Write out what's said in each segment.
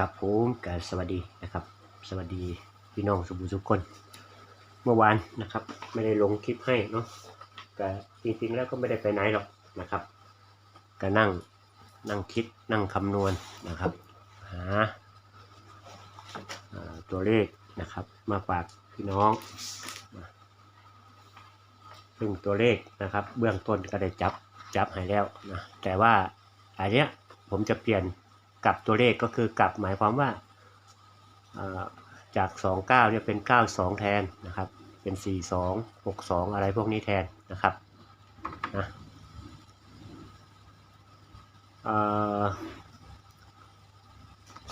ครับผมกสวัสดีนะครับ สวัสดีพี่น้องสุบุทุกคน เมื่อวานนะครับ ไม่ได้ลงคลิปให้เนาะก็จริงๆแล้วก็ไม่ได้ไปไหนหรอกนะครับก็นั่งนั่งคิดนั่งคำนวณนะครับ หาตัวเลขนะครับ มาฝากพี่น้องซึ่งตัวเลขนะครับ เบื้องต้นก็ได้จับจับให้แล้วนะแต่ว่าอันเนี้ยผมจะเปลี่ยน กลับตัวเลขก็คือกลับหมายความว่าจาก 29เนี่ยเป็น 92 แทนนะครับเป็น 42 62 อะไรพวกนี้แทนนะครับนะ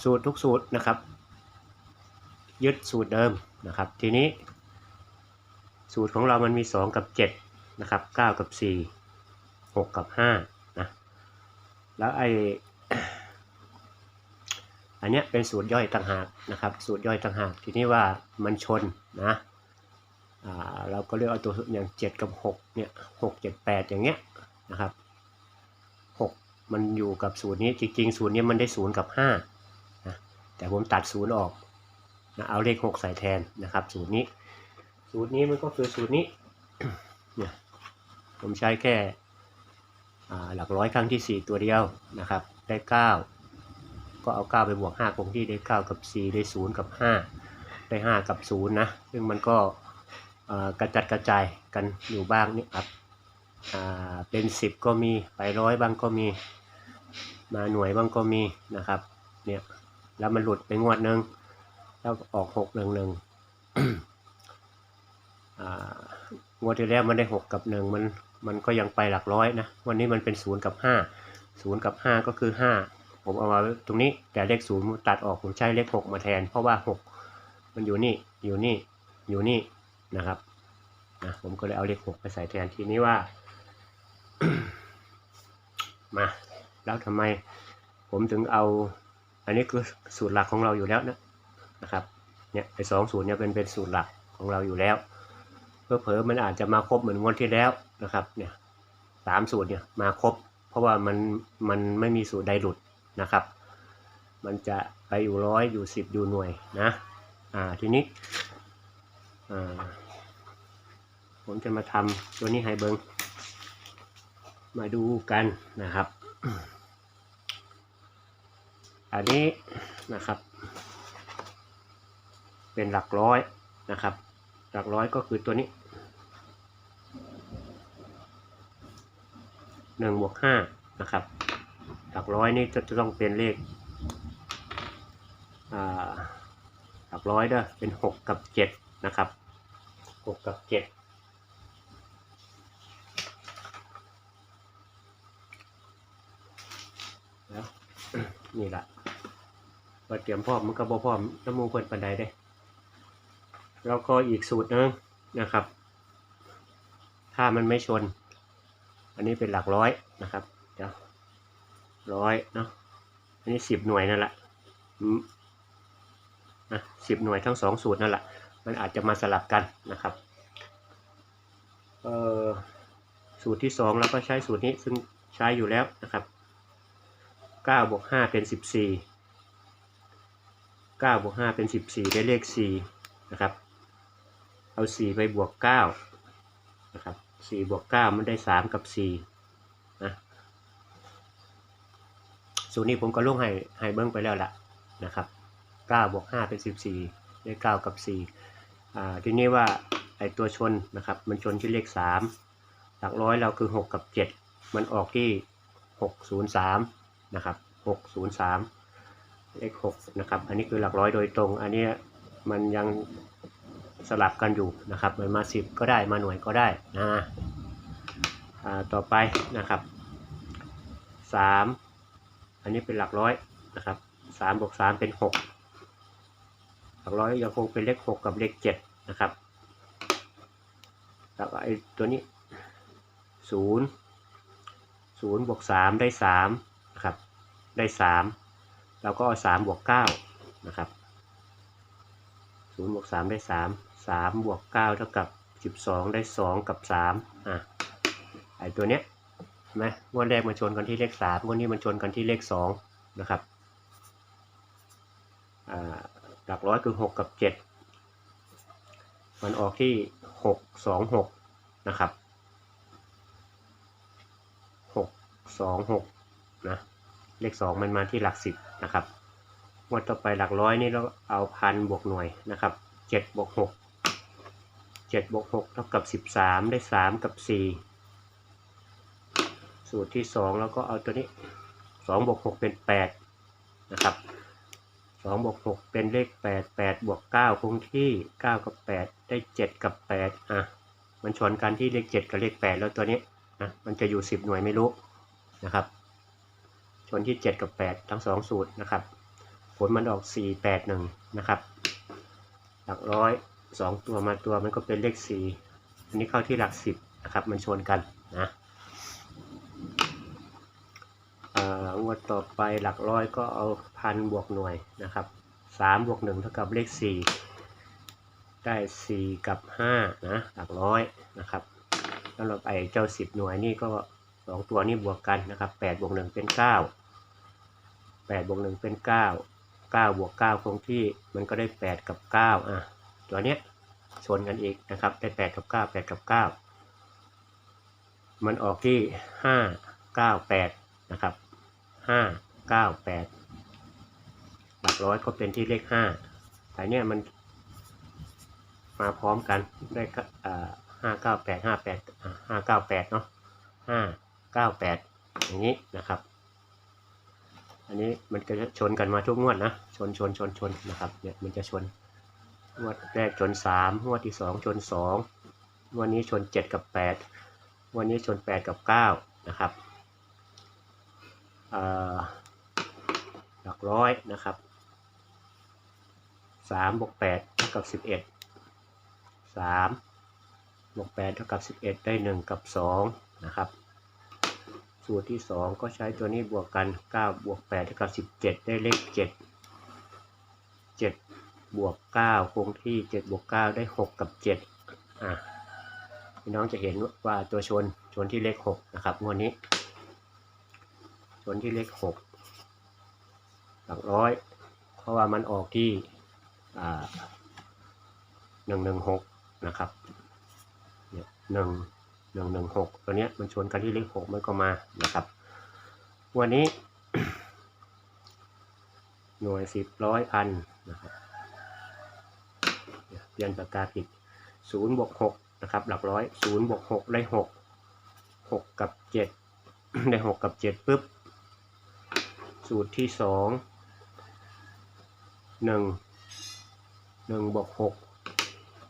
สูตรทุกสูตรนะครับ ยึดสูตรเดิมนะครับ ทีนี้ สูตรของเรามันมี 2 กับ 7 นะครับ 9 กับ 4 6 กับ5นะแล้วไอ อันเนี้ยเป็นสูตรย่อยต่างหากนะครับ สูตรย่อยต่างหาก ทีนี้ว่ามันชนนะอ่าเราก็เลือกเอาตัวอย่าง 7 กับ 6 เนี่ย 6 7 8 อย่างเงี้ยนะครับ 6 มันอยู่กับสูตรนี้จริงๆสูตรนี้มันได้0กับ5นะแต่ผมตัด0ออกนะเอาเลข 6 ใส่แทนนะครับสูตรนี้สูตรนี้มันก็คือสูตรนี้เนี่ยผมใช้แค่หลักร้อยครั้งที่ 4 ตัวเดียวนะครับ ได้ 9 ก็เอา 9 ไปบวก 5 คงที่ได้ 9 กับ 4 ได้ 0 กับ 5 ได้ 5 กับ 0 นะ ซึ่งมันก็กระจัดกระจายกันอยู่บ้างนี่ครับเป็น 10 ก็มีไปร้อยบ้างก็มี มาหน่วยบ้างก็มีนะครับ เนี่ย แล้วมันหลุดไปงวดหนึ่งแล้วออก 6 1 1อ่างวดที่แล้วมันได้ 6 กับ 1 มันมันก็ยังไปหลักร้อยนะ วันนี้มันเป็น 0 กับ 5 0 กับ 5 ก็คือ 5 ผมเอามาตรงนี้แต่เลข0ผมตัดออกผมใช้เลข6มาแทน เพราะว่า6มันอยู่นี่อยู่นี่อยู่นี่นะครับนะผมก็เลยเอาเลข6ไปใส่แทนทีนี้ว่า มา แล้วทำไมผมถึงเอา อันนี้คือสูตรหลักของเราอยู่แล้วนะนะครับเนี่ยไอ้สองสูตรเนี่ยเป็นเป็นสูตรหลักของเราอยู่แล้วเพื่อเผอมันอาจจะมาครบเหมือนงวดที่แล้วนะครับเนี่ยสามสูตรเนี่ยมาครบ เพราะว่ามันมันไม่มีสูตรใดหลุด นะครับ มันจะไปอยู่ร้อยอยู่สิบอยู่หน่วยนะอ่าทีนี้อ่าผมจะมาทำตัวนี้ให้เบิงมาดูกันนะครับ อันนี้นะครับ เป็นหลักร้อยนะครับ หลักร้อยก็คือตัวนี้หนึ่งบวกห้านะครับ หลักร้อยนี่จะต้องเป็นเลขหลักร้อยเด้อเป็นหกกับเจ็ดนะครับหกกับเจ็ดแล้วนี่แหละว่าเตรียมพร้อมมันก็บ่พร้อมน้ำมูกเพิ่นปันใดเด้ แล้วก็อีกสูตรหนึงนะครับ ถ้ามันไม่ชน อันนี้เป็นหลักร้อยนะครับ ร้อยเนาะอันนี้สิบหน่วยนั่นแหละอืมนะสิบหน่วยทั้งสองสูตรนั่นแหละ มันอาจจะมาสลับกันนะครับเออสูตรที่สองเราก็ใช้สูตรนี้ซึ่งใช้อยู่แล้วนะครับเก้าบวกห้าเป็นสิบสี่เก้าบวกห้าเป็นสิบสี่ได้เลขสี่นะครับ เอาสี่ไปบวกเก้านะครับสี่บวกเก้ามันได้สามกับสี่นะ สูตรนี้ผมก็ลงให้ให้เบิ้งไปแล้วล่ะนะครับเก้าบวกห้าเป็นสิบสี่ได้เก้ากับสี่อ่า ทีนี้ว่าไอตัวชนนะครับ มันชนที่เลขสามหลักร้อยเราคือหกกับเจ็ดมันออกที่หกศูนย์สามนะครับหกศูนย์สามเลขหกนะครับ อันนี้คือหลักร้อยโดยตรง อันนี้มันยังสลับกันอยู่นะครับมันมาสิบก็ได้ มาหน่วยก็ได้นะ อ่า ต่อไปนะครับสาม อันนี้เป็นหลักร้อยนะครับสามบวกสามเป็นหกหลักร้อยยังคงเป็นเลขหกกับเลขเจ็ดนะครับแล้วก็ไอ้ตัวนี้ศูนย์ศูนย์บวกสามได้สามนะครับได้สามแล้วก็เอาสามบวกเก้านะครับศูนย์บวกสามได้สามสามบวกเก้าเท่ากับสิบสองได้สองกับสามอะไอตัวเนี้ย นไหมงวดแรกมันชนกันที่เลขสามงวดนี้มันชนกันที่เลขสองนะครับหลักร้อยคือหกกับเจ็ดมันออกที่หกสองหกนะครับหกสองหกนะเลขสองมันมาที่หลักสิบนะครับงวดต่อไปหลักร้อยนี่เราเอาพันบวกหน่วยนะครับเจ็ดบวกหกเจ็ดบวกหกเท่ากับสิบสามได้สามกับสี่ สูตรที่สองเราก็เอาตัวนี้สองบวกหกเป็นแปดนะครับสองบวกหกเป็นเลขแปดแปดบวกเก้าคงที่เก้ากับแปดได้เจ็ดกับแปดอะมันชนกันที่เลขเจ็ดกับเลขแปดแล้วตัวนี้นะมันจะอยู่สิบหน่วยไม่รู้นะครับชนที่เจ็ดกับแปดทั้งสองสูตรนะครับผลมันออกสี่แปดหนึ่งนะครับหลักร้อยสองตัวมาตัวมันก็เป็นเลขสี่อันนี้เข้าที่หลักสิบนะครับมันชนกันนะเอ่อ งวดต่อไปหลักร้อยก็เอาพันบวกหน่วยนะครับสามบวกหนึ่งเท่ากับเลขสี่ได้สี่กับห้านะหลักร้อยนะครับสำหรับไอ้เจ้าสิบหน่วยนี่ก็สองตัวนี้บวกกันนะครับแปดบวกหนึ่งเป็นเก้าแปดบวกหนึ่งเป็นเก้าเก้าบวกเก้าคงที่มันก็ได้แปดกับเก้าอะตัวเนี้ยชนกันอีกนะครับได้แปดกับเก้าแปดกับเก้ามันออกที่ห้าเก้าแปดนะครับ ห้าเก้าแปดหลักร้อยก็เป็นที่เลขห้าแต่เนี้ยมันมาพร้อมกันได้ก็อ่าห้าเก้าแปดห้าแปดห้าเก้าแปดเนาะห้าเก้าแปดอย่างนี้นะครับ อันนี้มันจะชนกันมาทุกงวดนะ ชนชนชนชนนะครับ เนี่ยมันจะชน งวดแรกชนสามงวดที่สองชนสองงวดนี้ชนเจ็ดกับแปดงวันนี้ชนแปดกับเก้านะครับ หลักร้อยนะครับสามบวกแปดเท่ากับสิบเอ็ดสามบวกแปดเท่ากับสิบเอ็ดได้หนึ่งกับสองนะครับ สูตรที่สองก็ใช้ตัวนี้บวกกันเก้าบวกแปดเท่ากับสิบเจ็ดได้เลขเจ็ดเจ็ดบวกเก้าคงที่เจ็ดบวกเก้าได้หกกับเจ็ดอะพี่น้องจะเห็นว่าตัวชนชนที่เลขหกนะครับงวดนี้ ชนที่เลขหกหลักร้อย เพราะว่ามันออกที่หนึ่งหนึ่งหกนะครับเนี่ยหนึ่งหนึ่งหนึ่งหกตัวเนี้ยมันชนกันที่เลขหกมันก็มานะครับ วันนี้ หน่วยสิบร้อยพันนะครับเนี่ยเปลี่ยนปากกาผิดศูนย์บวกหกนะครับ หลักร้อยศูนย์บวกหกได้หกหกกับเจ็ดได้หกกับเจ็ดปุ๊บ สูตรที่สองหนึ่งหนึ่งบวกหก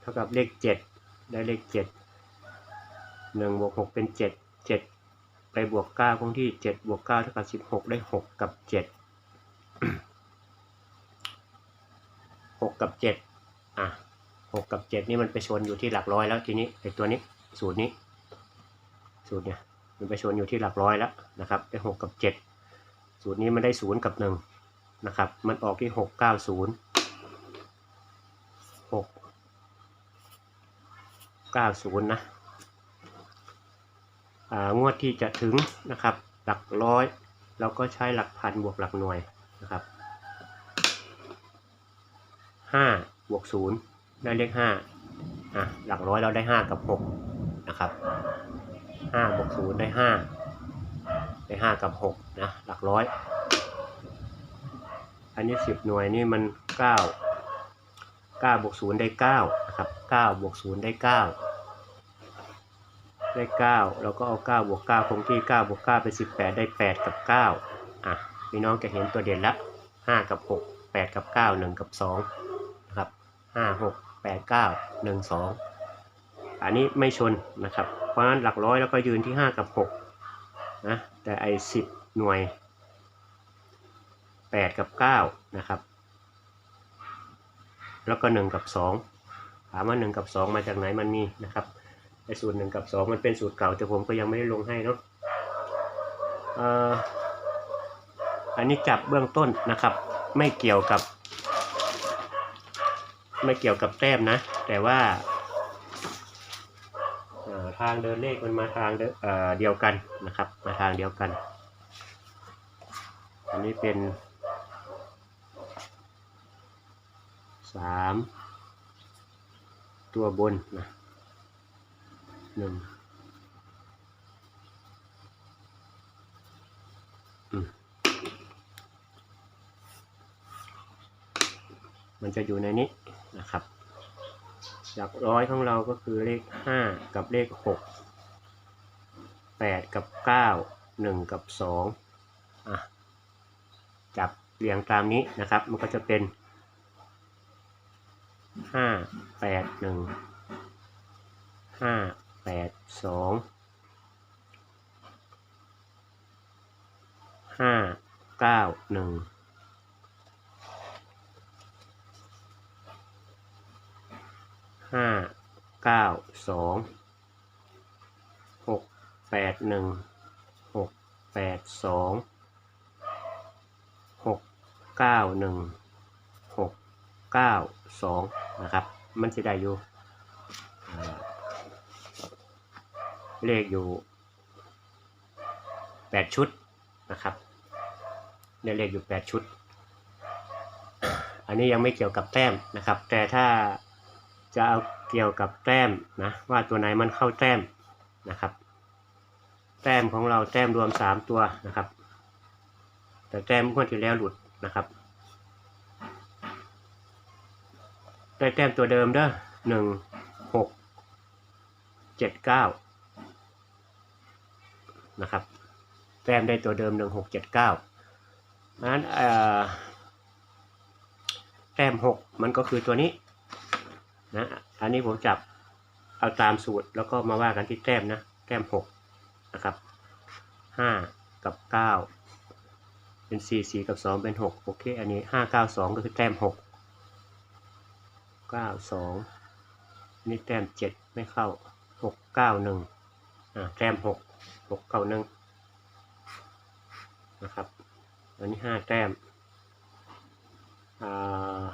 เท่ากับเลขเจ็ดได้เลขเจ็ดหนึ่งบวกหกเป็นเจ็ดเจ็ดไปบวกเก้าคงที่เจ็ดบวกเก้าเท่ากับสิบหกได้หกกับเจ็ดหกกับเจ็ดอะหกกับเจ็ดนี่มันไปชนอยู่ที่หลักร้อยแล้วทีนี้ไอ้ตัวนี้สูตรนี้สูตรเนี่ยมันไปชนอยู่ที่หลักร้อยแล้วนะครับได้หกกับเจ็ด สูตรนี้มันได้ศูนย์กับหนึ่งนะครับ มันออกที่หกเก้าศูนย์หกเก้าศูนย์นะอ่างวดที่จะถึงนะครับ หลักร้อยเราก็ใช้หลักพันบวกหลักหน่วยนะครับห้าบวกศูนย์ได้เลขห้าอะหลักร้อยเราได้ห้ากับหกนะครับห้าบวกศูนย์ได้ห้า ได้ห้ากับหกนะ หลักร้อย อันนี้สิบหน่วยนี่มันเก้าเก้าบวกศูนย์ได้เก้านะครับเก้าบวกศูนย์ได้เก้าได้เก้าเราก็เอาเก้าบวกเก้าคงที่เก้าบวกเก้าเป็นสิบแปดได้แปดกับเก้าอะ พี่น้องจะเห็นตัวเด่นละห้ากับหกแปดกับเก้าหนึ่งกับสองนะครับห้าหกแปดเก้าหนึ่งสองอันนี้ไม่ชนนะครับ เพราะฉะนั้นหลักร้อยแล้วก็ยืนที่ห้ากับหกนะ แต่ไอ้สิบหน่วยแปดกับเก้านะครับ แล้วก็หนึ่งกับสองถามว่าหนึ่งกับสองมาจากไหนมันมีนะครับไอ้สูตรหนึ่งกับสองมันเป็นสูตรเก่า แต่ผมก็ยังไม่ได้ลงให้เนาะอ,อันนี้จับเบื้องต้นนะครับ ไม่เกี่ยวกับ ไม่เกี่ยวกับแต้มนะ แต่ว่า ทางเดินเลขมันมาทางเดอเดียวกันนะครับ มาทางเดียวกัน อันนี้เป็นสามตัวบนนะหนึ่งมันจะอยู่ในนี้นะครับ หลักร้อยของเราก็คือเลข 5 กับเลข 6 8 กับ 9 1 กับ 2 อะ จับเรียงตามนี้นะครับ มันก็จะเป็น 5 8 1 5 8 2 5 9 1 ห้าเก้าสองหกแปดหนึ่งหกแปดสองหกเก้าหนึ่งหกเก้าสองนะครับ มันจะได้อยู่เลขอยู่แปดชุดนะครับได้เลขอยู่แปดชุด อันนี้ยังไม่เกี่ยวกับแต้มนะครับ แต่ถ้า จะเอาเกี่ยวกับแต้มนะว่าตัวไหนมันเข้าแต้มนะครับ แต้มของเราแต้มรวมสามตัวนะครับ แต่แต้มงวดที่แล้วหลุดนะครับได้แต้มตัวเดิมเด้อหนึ่งหกเจ็ดเก้านะครับ แต้มได้ตัวเดิมหนึ่งหกเจ็ดเก้านั้นแต้มหกมันก็คือตัวนี้ นะอันนี้ผมจับเอาตามสูตรแล้วก็มาว่ากันที่แต้มนะแต้มหกนะครับห้ากับเก้าเป็นสี่สี่กับสองเป็นหกโอเคอันนี้ห้าเก้าสองก็คือแต้มหกเก้าสองนี่แต้มเจ็ดไม่เข้าหกเก้าหนึ่งอ่าแต้มหกหกเก้าหนึ่งนะครับอันนี้ห้าแต้มอ่า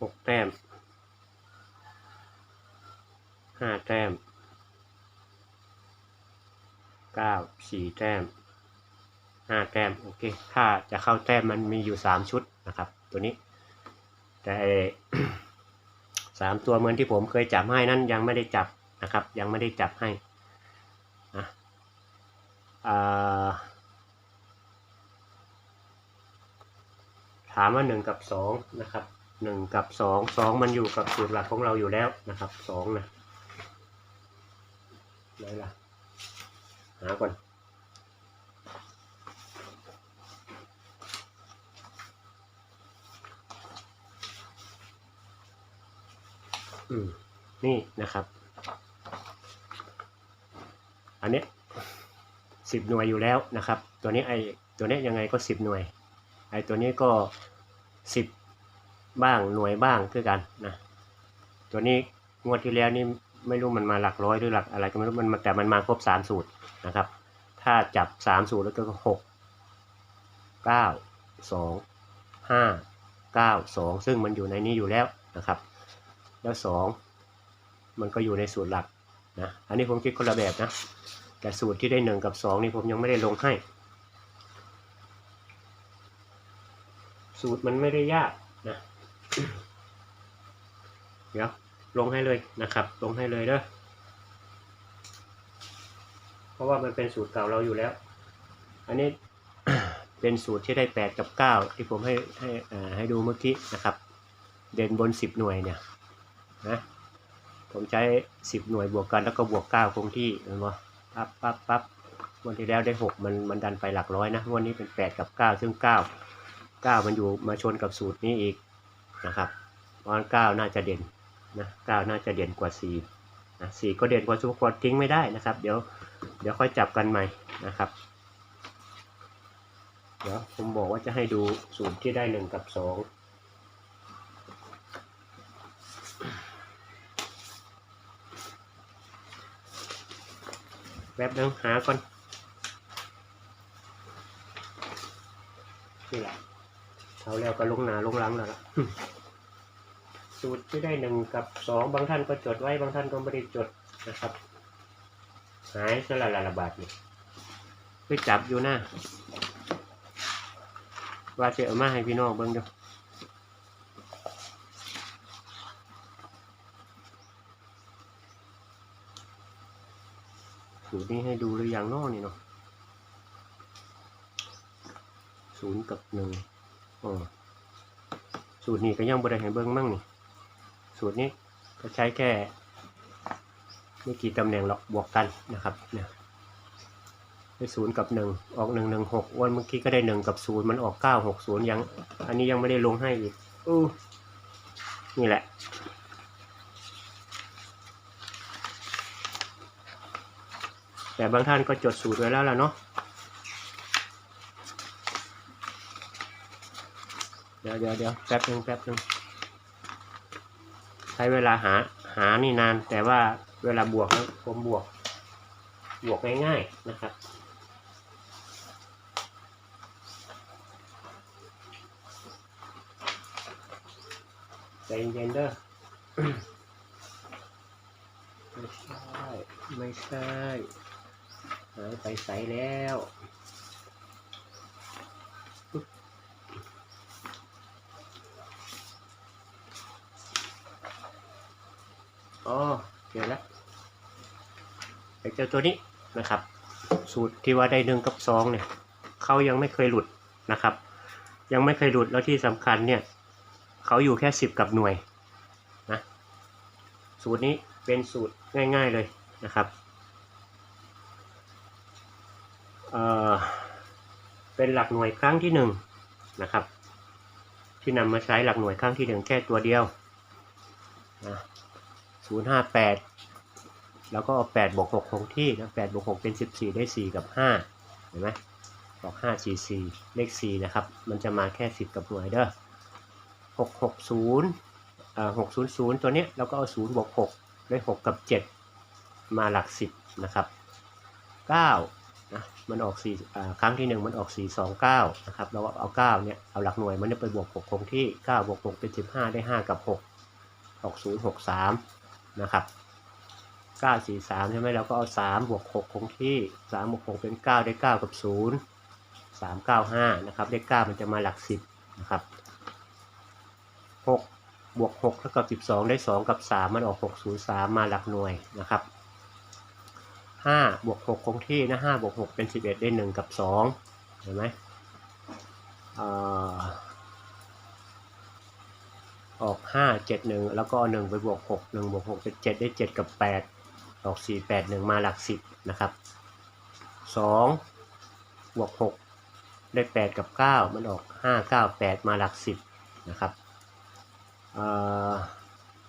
หกแต้มห้าแต้มเก้าสี่แต้มห้าแต้มโอเคถ้าจะเข้าแต้มมันมีอยู่สามชุดนะครับ ตัวนี้ แต่สามตัวเหมือนที่ผมเคยจับให้นั้นยังไม่ได้จับนะครับ ยังไม่ได้จับให้นะถามว่าหนึ่งกับสองนะครับ หนึ่งกับสองสองมันอยู่กับสูตรหลักของเราอยู่แล้วนะครับสองนะไหนล่ะหาก่อนอืมนี่นะครับ อันนี้สิบหน่วยอยู่แล้วนะครับ ตัวนี้ไอตัวนี้ยังไงก็สิบหน่วย ไอตัวนี้ก็สิบ บ้างหน่วยบ้างคือกันนะตัวนี้งวดที่แล้วนี่ไม่รู้มันมาหลักร้อยหรือหลักอะไรก็ไม่รู้มันแต่มันมาครบสามสูตรนะครับ ถ้าจับสามสูตรแล้วก็หกเก้าสองห้าเก้าสองซึ่งมันอยู่ในนี้อยู่แล้วนะครับ แล้วสองมันก็อยู่ในสูตรหลักนะอันนี้ผมคิดคนละแบบนะแต่สูตรที่ได้หนึ่งกับสองนี่ผมยังไม่ได้ลงให้ สูตรมันไม่ได้ยากนะ เดี๋ยวลงให้เลยนะครับ ลงให้เลยเด้อเพราะว่ามันเป็นสูตรเก่าเราอยู่แล้ว อันนี้เป็นสูตรที่ได้แปดกับเก้าที่ผมให้ให้ให้ดูเมื่อกี้นะครับ เด่นบนสิบหน่วยเนี่ยนะผมใช้สิบหน่วยบวกกันแล้วก็บวกเก้าคงที่เห็นไหมปั๊บปั๊บปั๊บวันที่แล้วได้หกมันมันดันไปหลักร้อยนะวันนี้เป็นแปดกับเก้าซึ่งเก้าเก้ามันอยู่มาชนกับสูตรนี้อีก นะครับเพราะเก้าน่าจะเด่นนะเก้าน่าจะเด่นกว่าสี่นะสี่ก็เด่นกว่าทุกคนทิ้งไม่ได้นะครับ เดี๋ยวเดี๋ยวค่อยจับกันใหม่นะครับ เดี๋ยวผมบอกว่าจะให้ดูสูตรที่ได้หนึ่งกับสองแป๊บนึงหาก่อนนี่แหละ เขาแล้วก็ลงหนาลงหลังแล้วล่ะสูตรที่ได้หนึ่งกับสองบางท่านก็จดไว้บางท่านก็ไม่ได้จดนะครับหายสละละระบาดนี่ไปจับอยู่หน้าว่าจะเอามาให้พี่น้องเบิ้งดูสูตรนี้ให้ดูหรือย่างนอกนี่เนาะศูนย์กับหนึ่ง สูตรนี้ก็ยังบริหารเบิ้งมั่งนี่สูตรนี้ก็ใช้แค่ไม่กี่ตำแหน่งหรอกบวกกันนะครับเนี่ยได้ศูนย์กับหนึ่งออกหนึ่งหนึ่งหกวันเมื่อกี้ก็ได้หนึ่งกับศูนย์มันออกเก้าหกศูนย์ยัง อันนี้ยังไม่ได้ลงให้อีกอู้นี่แหละ แต่บางท่านก็จดสูตรไว้แล้วล่ะเนาะ ดี๋ยวเดี๋ยวเดี๋ยวแป๊บนึงแป๊บนึงใช้เวลาหาหานี่นาน แต่ว่าเวลาบวกนะผมบวก บวกง่ายๆนะครับใจเย็นเด้อไม่ใช่ ไม่ใช่หายไปใสแล้วปึ๊บอ๋อเดี๋ยวละไอ้ เจ้าตัวนี้นะครับ สูตรที่ว่าได้หนึ่งกับสองเนี่ยเขายังไม่เคยหลุดนะครับ ยังไม่เคยหลุดแล้วที่สำคัญเนี่ยเขาอยู่แค่สิบกับหน่วยนะสูตรนี้เป็นสูตรง่าย ๆเลยนะครับเอ่อเป็นหลักหน่วยครั้งที่หนึ่งนะครับ ที่นำมาใช้หลักหน่วยครั้งที่หนึ่งแค่ตัวเดียวนะศูนย์ห้า แล้วก็เอาแปดบวกหกคงที่นะแปดบวกหกเป็นสิบสี่ได้สี่กับห้าเห็นไหมบอกห้าจีซีเลขสี่นะครับ มันจะมาแค่สิบกับหน่วยเด้อหกหกศูนย์อ่าหกศูนย์ศูนย์ตัวเนี้ยเราก็เอาศูนย์บวกหกได้หกกับเจ็ดมาหลักสิบนะครับเก้านะ มันออกสี่อ่าครั้งที่หนึ่งมันออกสี่สองเก้านะครับ เราเอาเก้าเนี่ย เอาหลักหน่วยมันไปบวกหกคงที่เก้าบวกหกเป็นสิบห้าได้ห้ากับหกออกศูนย์หกสามนะครับ เก้าสี่สามใช่ไหมเราก็เอาสามบวกหกคงที่สามบวกหกเป็นเก้าได้เก้ากับศูนย์สามเก้าห้านะครับเลขเก้ามันจะมาหลักสิบนะครับหกบวกหกเท่ากับสิบสองได้สองกับสามมันออกหกศูนย์สามมาหลักหน่วยนะครับห้าบวกหกคงที่นะห้าบวกหกเป็นสิบเอ็ดได้หนึ่งกับสองเห็นไหมออออกห้าเจ็ดหนึ่งแล้วก็เอาหนึ่งไปบวกหกหนึ่งบวกหกเป็นเจ็ดได้เจ็ดกับแปด ออกสี่แปดหนึ่งมาหลักสิบนะครับสองบวกหกได้แปดกับเก้ามันออกห้าเก้าแปดมาหลักสิบนะครับ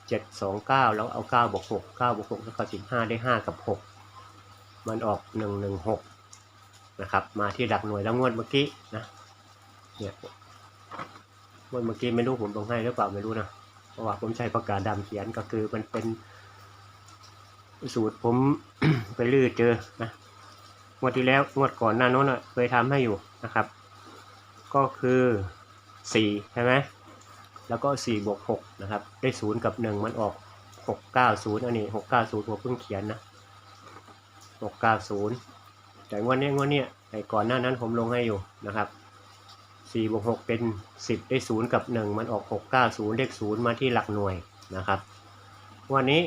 เจ็ดสองเก้าแล้วเอาเก้าบวกหกเก้าบวกหกแล้วก็สิบห้าได้ห้ากับหกมันออกหนึ่งหนึ่งหกนะครับมาที่หลักหน่วยแล้วงวดเมื่อกี้นะเนี่ยงวดเมื่อกี้ไม่รู้ผมลงให้หรือเปล่าไม่รู้นะเพราะว่าผมใช้ปากกาดำเขียนก็คือมันเป็น สูตรผมไปลื้อเจอนะงวดที่แล้วงวดก่อนหน้าโน้นเคยทำให้อยู่นะครับ ก็คือสี่ใช่ไหมแล้วก็4บวก6นะครับ ได้ 0 กับ 1 มันออก 690 อันนี้ 690ผมเพิ่งเขียนนะ 690 แต่งวดนี้งวดนี้ไอ้ก่อนหน้านั้นผมลงให้อยู่นะครับ4บวก6เป็น 10 ได้ 0 กับ 1 มันออก 690เลข0มาที่หลักหน่วยนะครับ วันนี้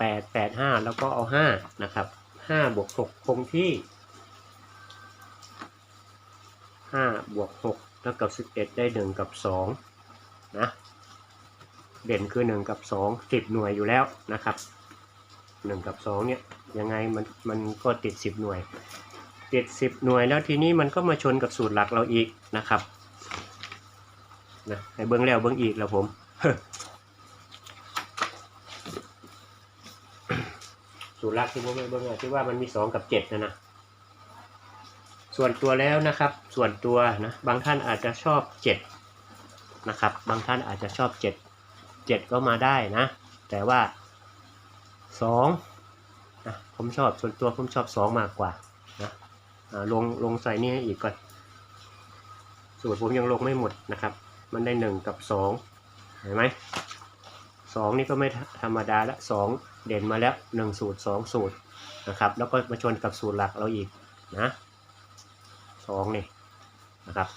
885 แล้วก็เอา 5 นะครับ 5 บวก 6 คงที่ 5 บวก 6 เท่ากับ 11 ได้ 1 กับ 2 นะ เด่นคือ 1 กับ 2 10 หน่วยอยู่แล้วนะครับ 1 กับ 2 เนี่ย ยังไงมันมันก็ติด 10 หน่วย ติด 10 หน่วยแล้วทีนี้มันก็มาชนกับสูตรหลักเราอีกนะครับนะให้เบิ้งแล้วเบิ้งอีกแล้วผม สูต รักที่ผมไม่เบิ้งอที่ว่ามันมี2กับ7นะนะส่วนตัวแล้วนะครับ ส่วนตัวนะบางท่านอาจจะชอบเจ็ดนะครับ บางท่านอาจจะชอบเจ็ดเจ็ดก็มาได้นะ แต่ว่าสองนะผมชอบส่วนตัวผมชอบสองมากกว่านะลงลงใส่นี่ให้อีกก่อนสูตรผมยังลงไม่หมดนะครับ มันได้หนึ่งกับสองเห็นไหม สองนี่ก็ไม่ธรรมดาละสองเด่นมาแล้วหนึ่งสูตรสองสูตรนะครับแล้วก็มาชนกับสูตรหลักเราอีกนะสองนี่นะครับ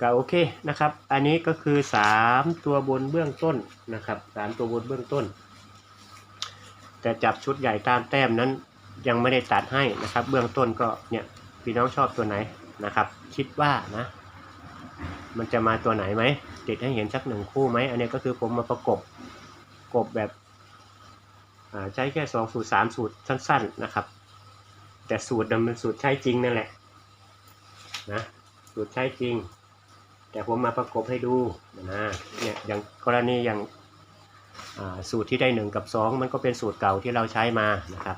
ก็โอเคนะครับ อันนี้ก็คือสามตัวบนเบื้องต้นนะครับสามตัวบนเบื้องต้น แต่จับชุดใหญ่ตามแต้มนั้นยังไม่ได้ตัดให้นะครับ เบื้องต้นก็เนี่ยพี่น้องชอบตัวไหนนะครับ คิดว่านะ มันจะมาตัวไหนไหม ติดให้เห็นสักหนึ่งคู่ไหมอันนี้ก็คือผมมาประกบกบแบบใช้แค่สองสูตรสามสูตรสั้น ๆนะครับ แต่สูตรนั้นเป็นสูตรใช้จริงนั่นแหละนะสูตรใช้จริง แต่ผมมาประกบให้ดูนะเนี่ยอย่างกรณีอย่างสูตรที่ได้หนึ่งกับสองมันก็เป็นสูตรเก่าที่เราใช้มานะครับ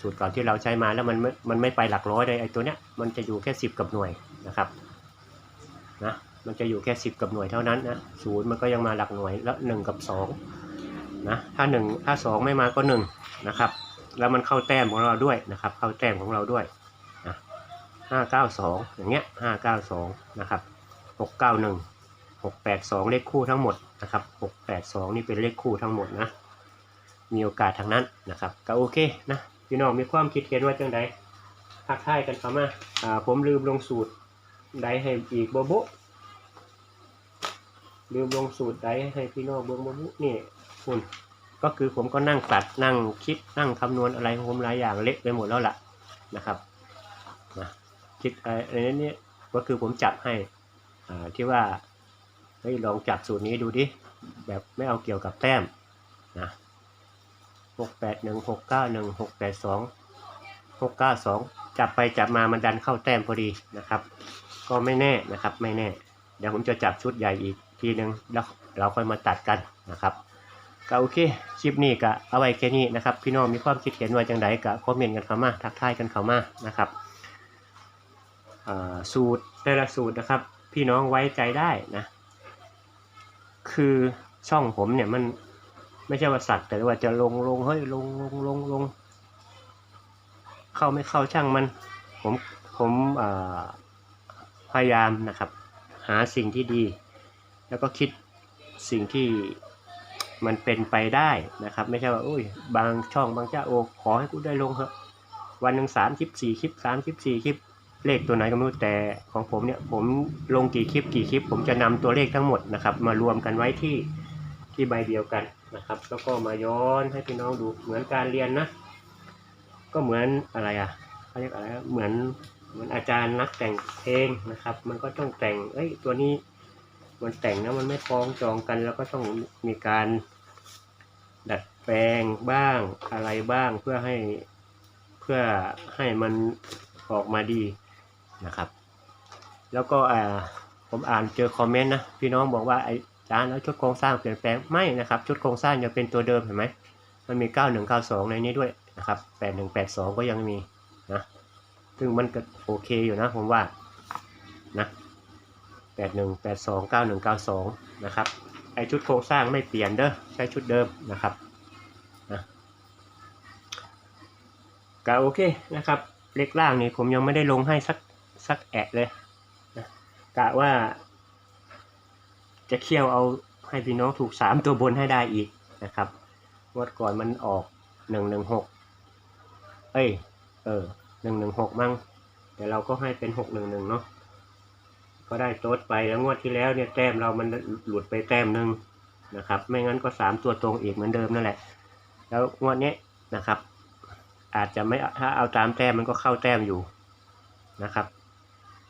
สูตรเก่าที่เราใช้มาแล้วมันไม่มันไม่ไปหลักร้อยเลยไอ้ตัวเนี้ยมันจะอยู่แค่สิบกับหน่วยนะครับนะ มันจะอยู่แค่สิบกับหน่วยเท่านั้นนะศูนย์มันก็ยังมาหลักหน่วยแล้วหนึ่งกับสองนะถ้าหนึ่งถ้าสองไม่มาก็หนึ่งนะครับแล้วมันเข้าแต้มของเราด้วยนะครับ เข้าแต้มของเราด้วยนะห้าเก้าสองอย่างเงี้ยห้าเก้าสองนะครับหกเก้าหนึ่งหกแปดสองเลขคู่ทั้งหมดนะครับหกแปดสองนี่เป็นเลขคู่ทั้งหมดนะ มีโอกาสทางนั้นนะครับก็โอเคนะพี่น้องมีความคิดเห็นว่าจังใดทักทายกันเข้ามาอ่าผมลืมลงสูตรใดให้อีกโบโบ ลืมลงสูตรใดให้พี่น้องเบิ้งบโบนี่คุณก็คือผมก็นั่งตัดนั่งคิดนั่งคำนวณอะไรของผมหลายอย่างเละไปหมดแล้วล่ะนะครับนะคิดอะไรนี้ก็คือผมจับให้อ่าที่ว่าเฮ้ยลองจับสูตรนี้ดูดิแบบไม่เอาเกี่ยวกับแต้มนะหกแปดหนึ่งหกเก้าหนึ่งหกแปดสองหกเก้าสองจับไปจับมามันดันเข้าแต้มพอดีนะครับ ก็ไม่แน่นะครับไม่แน่ เดี๋ยวผมจะจับชุดใหญ่อีก ทีหนึ่งแล้วเราค่อยมาตัดกันนะครับก็โอเคคลิปนี้ก็เอาไว้แค่นี้นะครับพี่น้องมีความคิดเห็นว่าจังไดก็คอมเมนต์กันเข้ามาทักทายกันเข้ามานะครับสูตรแต่ละสูตรนะครับ พี่น้องไว้ใจได้นะคือช่องผมเนี่ยมันไม่ใช่ว่าสักแต่ว่าจะลงลงเฮ้ยลงลงลงลงเข้าไม่เข้าช่างมัน ผมผมพยายามนะครับ หาสิ่งที่ดี แล้วก็คิดสิ่งที่มันเป็นไปได้นะครับ ไม่ใช่ว่าอุ้ยบางช่องบางเจ้าโอขอให้กูได้ลงเถอะวันหนึ่งสามคลิปสี่คลิปสามคลิปสี่คลิปเลขตัวไหนก็ไม่รู้แต่ของผมเนี่ยผมลงกี่คลิปกี่คลิป ผมจะนำตัวเลขทั้งหมดนะครับ มารวมกันไว้ที่ที่ใบเดียวกันนะครับ แล้วก็มาย้อนให้พี่น้องดูเหมือนการเรียนนะ ก็เหมือนอะไรอะเขาเรียกอะไรเหมือนเหมือนอาจารย์นักแต่งเพลงนะครับ มันก็ต้องแต่งเอ้ยตัวนี้ มันแต่งแล้วมันไม่คล้องจองกัน แล้วก็ต้องมีการดัดแปลงบ้างอะไรบ้างเพื่อให้เพื่อให้มันออกมาดีนะครับ แล้วก็อ่าผมอ่านเจอคอมเมนต์นะพี่น้องบอกว่าไอ้จานแล้วชุดโครงสร้างเปลี่ยนแปลงไม่นะครับชุดโครงสร้างยังเป็นตัวเดิมเห็นไหมมันมี 9192 ในนี้ด้วยนะครับ 8182 ก็ยังมีนะซึ่งมันก็โอเคอยู่นะผมว่านะ 8182 9192 นะครับไอชุดโครงสร้างไม่เปลี่ยนเด้อใช้ชุดเดิมนะครับนะก็โอเคนะครับ เล็กล่างนี่ผมยังไม่ได้ลงให้สักสักแอะเลยนะกะว่า จะเคี่ยวเอาให้พี่น้องถูกสามตัวบนให้ได้อีกนะครับงวดก่อนมันออกหนึ่งหนึ่งหกเอ้ยเออหนึ่งหนึ่งหกมั่งแต่เราก็ให้เป็นหกหนึ่งหนึ่งเนาะ ก็ได้โต๊ดไปแล้วงวดที่แล้วเนี่ยแต้มเรามันหลุดไปแต้มหนึ่งนะครับ ไม่งั้นก็สามตัวตรงอีกเหมือนเดิมนั่นแหละ แล้วงวดนี้นะครับ อาจจะไม่ถ้าเอาตามแต้มมันก็เข้าแต้มอยู่นะครับ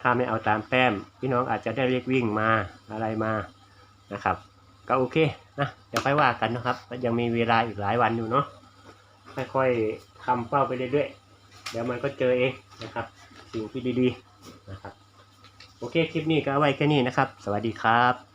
ถ้าไม่เอาตามแต้มพี่น้องอาจจะได้เรียกวิ่งมาอะไรมานะครับ ก็โอเคนะเดี๋ยวค่อยว่ากันนะครับ ยังมีเวลาอีกหลายวันอยู่เนาะค่อยๆทำเป้าไปเรื่อยๆเดี๋ยวมันก็เจอเองนะครับ สิ่งที่ดีๆนะครับ โอเค คลิปนี้ก็เอาไว้แค่นี้นะครับ สวัสดีครับ